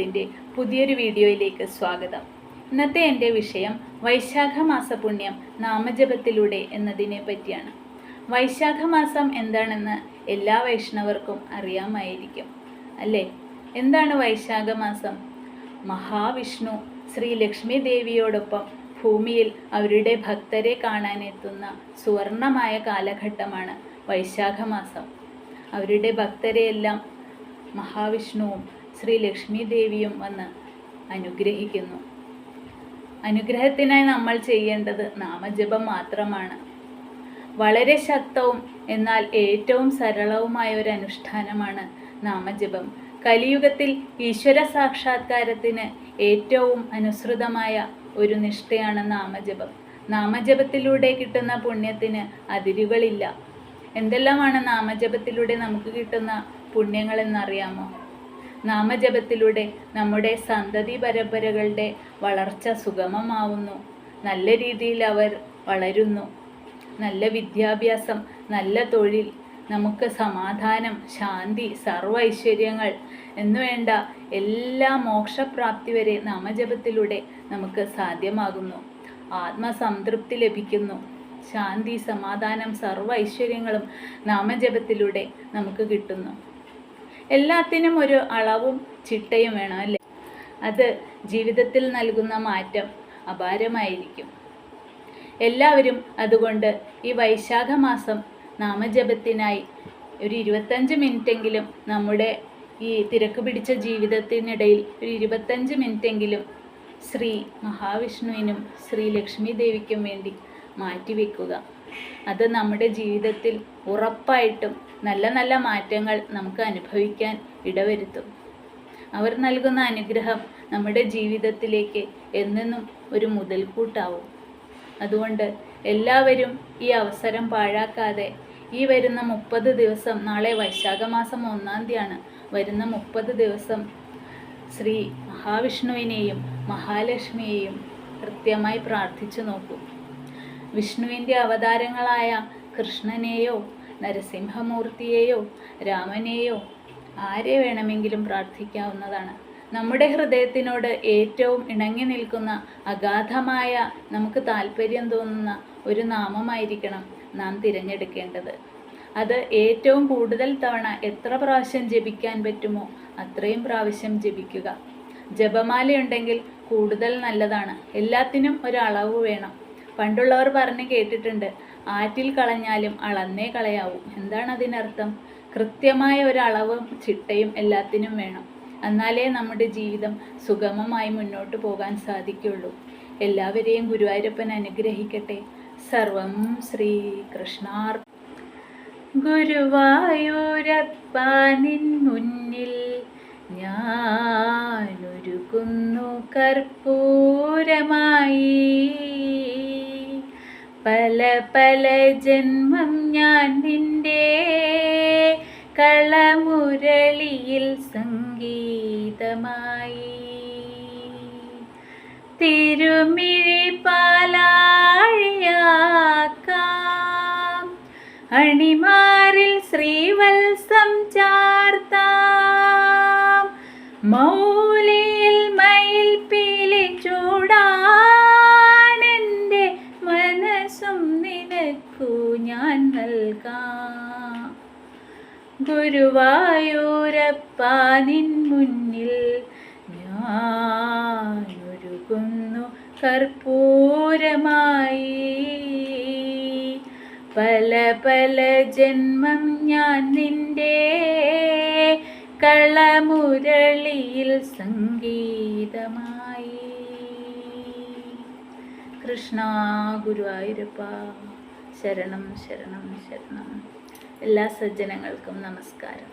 വേൾഡിന്റെ പുതിയൊരു വീഡിയോയിലേക്ക് സ്വാഗതം. ഇന്നത്തെ എന്റെ വിഷയം വൈശാഖ മാസ പുണ്യം നാമജപത്തിലൂടെ എന്നതിനെ പറ്റിയാണ്. വൈശാഖ മാസം എന്താണെന്ന് എല്ലാ വൈഷ്ണവർക്കും അറിയാമായിരിക്കും അല്ലേ? എന്താണ് വൈശാഖ മാസം മഹാവിഷ്ണു ശ്രീ ലക്ഷ്മി ദേവിയോടൊപ്പം ഭൂമിയിൽ അവരുടെ ഭക്തരെ കാണാനെത്തുന്ന സുവർണമായ കാലഘട്ടമാണ് വൈശാഖ മാസം അവരുടെ ഭക്തരെയെല്ലാം മഹാവിഷ്ണുവും ശ്രീ ലക്ഷ്മി ദേവിയും വന്ന് അനുഗ്രഹിക്കുന്നു. അനുഗ്രഹത്തിനായി നമ്മൾ ചെയ്യേണ്ടത് നാമജപം മാത്രമാണ്. വളരെ ശക്തവും എന്നാൽ ഏറ്റവും സരളവുമായ ഒരു അനുഷ്ഠാനമാണ് നാമജപം. കലിയുഗത്തിൽ ഈശ്വര സാക്ഷാത്കാരത്തിന് ഏറ്റവും അനുസൃതമായ ഒരു നിഷ്ഠയാണ് നാമജപം. നാമജപത്തിലൂടെ കിട്ടുന്ന പുണ്യത്തിന് അതിരുകളില്ല. എന്തെല്ലാമാണ് നാമജപത്തിലൂടെ നമുക്ക് കിട്ടുന്ന പുണ്യങ്ങളെന്നറിയാമോ? നാമജപത്തിലൂടെ നമ്മുടെ സന്തതി പരമ്പരകളുടെ വളർച്ച സുഗമമാവുന്നു. നല്ല രീതിയിൽ അവർ വളരുന്നു. നല്ല വിദ്യാഭ്യാസം നല്ല തൊഴിൽ നമുക്ക് സമാധാനം ശാന്തി സർവ ഐശ്വര്യങ്ങൾ എന്നുവേണ്ട എല്ലാ മോക്ഷപ്രാപ്തി വരെ നാമജപത്തിലൂടെ നമുക്ക് സാധ്യമാകുന്നു. ആത്മസംതൃപ്തി ലഭിക്കുന്നു. ശാന്തി സമാധാനം സർവ ഐശ്വര്യങ്ങളും നാമജപത്തിലൂടെ നമുക്ക് കിട്ടുന്നു. എല്ലാത്തിനും ഒരു അളവും ചിട്ടയും വേണം അല്ലേ? അത് ജീവിതത്തിൽ നൽകുന്ന മാറ്റം അപാരമായിരിക്കും. എല്ലാവരും അതുകൊണ്ട് ഈ വൈശാഖ മാസം നാമജപത്തിനായി ഒരു ഇരുപത്തഞ്ച് മിനിറ്റെങ്കിലും നമ്മുടെ ഈ തിരക്ക് പിടിച്ച ജീവിതത്തിനിടയിൽ ഒരു ഇരുപത്തഞ്ച് മിനിറ്റെങ്കിലും ശ്രീ മഹാവിഷ്ണുവിനും ശ്രീ ലക്ഷ്മി ദേവിക്കും വേണ്ടി മാറ്റിവെക്കുക. അത് നമ്മുടെ ജീവിതത്തിൽ ഉറപ്പായിട്ടും നല്ല നല്ല മാറ്റങ്ങൾ നമുക്ക് അനുഭവിക്കാൻ ഇടവരുത്തും. അവർ നൽകുന്ന അനുഗ്രഹം നമ്മുടെ ജീവിതത്തിലേക്ക് എന്നെന്നും ഒരു മുതൽക്കൂട്ടാവും. അതുകൊണ്ട് എല്ലാവരും ഈ അവസരം പാഴാക്കാതെ ഈ വരുന്ന മുപ്പത് ദിവസം നാളെ വൈശാഖ മാസം ഒന്നാം തീയതിയാണ് വരുന്ന മുപ്പത് ദിവസം ശ്രീ മഹാവിഷ്ണുവിനെയും മഹാലക്ഷ്മിയെയും കൃത്യമായി പ്രാർത്ഥിച്ചു നോക്കൂ. വിഷ്ണുവിന്റെ അവതാരങ്ങളായ കൃഷ്ണനെയോ നരസിംഹമൂർത്തിയെയോ രാമനെയോ ആരെ വേണമെങ്കിലും പ്രാർത്ഥിക്കാവുന്നതാണ്. നമ്മുടെ ഹൃദയത്തിനോട് ഏറ്റവും ഇണങ്ങി നിൽക്കുന്ന അഗാധമായ നമുക്ക് താല്പര്യം തോന്നുന്ന ഒരു നാമമായിരിക്കണം നാം തിരഞ്ഞെടുക്കേണ്ടത്. അത് ഏറ്റവും കൂടുതൽ തവണ എത്ര പ്രാവശ്യം ജപിക്കാൻ പറ്റുമോ അത്രയും പ്രാവശ്യം ജപിക്കുക. ജപമാലയുണ്ടെങ്കിൽ കൂടുതൽ നല്ലതാണ്. എല്ലാത്തിനും ഒരളവ് വേണം. പണ്ടുള്ളവർ പറഞ്ഞ് കേട്ടിട്ടുണ്ട് ആറ്റിൽ കളഞ്ഞാലും അളന്നേ കളയാവും. എന്താണ് അതിനർത്ഥം? കൃത്യമായ ഒരളവും ചിട്ടയും എല്ലാത്തിനും വേണം. എന്നാലേ നമ്മുടെ ജീവിതം സുഗമമായി മുന്നോട്ട് പോകാൻ സാധിക്കുള്ളൂ. എല്ലാവരെയും ഗുരുവായൂരപ്പൻ അനുഗ്രഹിക്കട്ടെ. സർവം ശ്രീ കൃഷ്ണാർ ഗുരുവായൂരപ്പ നിൻ മുന്നിൽ പല പല ജന്മം ഞാൻ നിന്റെ കളമുരളിയിൽ സംഗീതമായി. തിരുമിഴി പാലാഴിയാക്കാം. അണിമാറിൽ ശ്രീവത്സം ചാർത്താം. ഗുരുവായൂരപ്പ നിൻ മുന്നിൽ ഞാനൊരുകുന്നു കർപ്പൂരമായി. പല പല ജന്മം ഞാൻ നിന്റെ കളമുരളിയിൽ സംഗീതമായി. കൃഷ്ണ ഗുരുവായൂരപ്പ ശരണം ശരണം ശരണം. എല്ലാ സജ്ജനങ്ങൾക്കും നമസ്കാരം.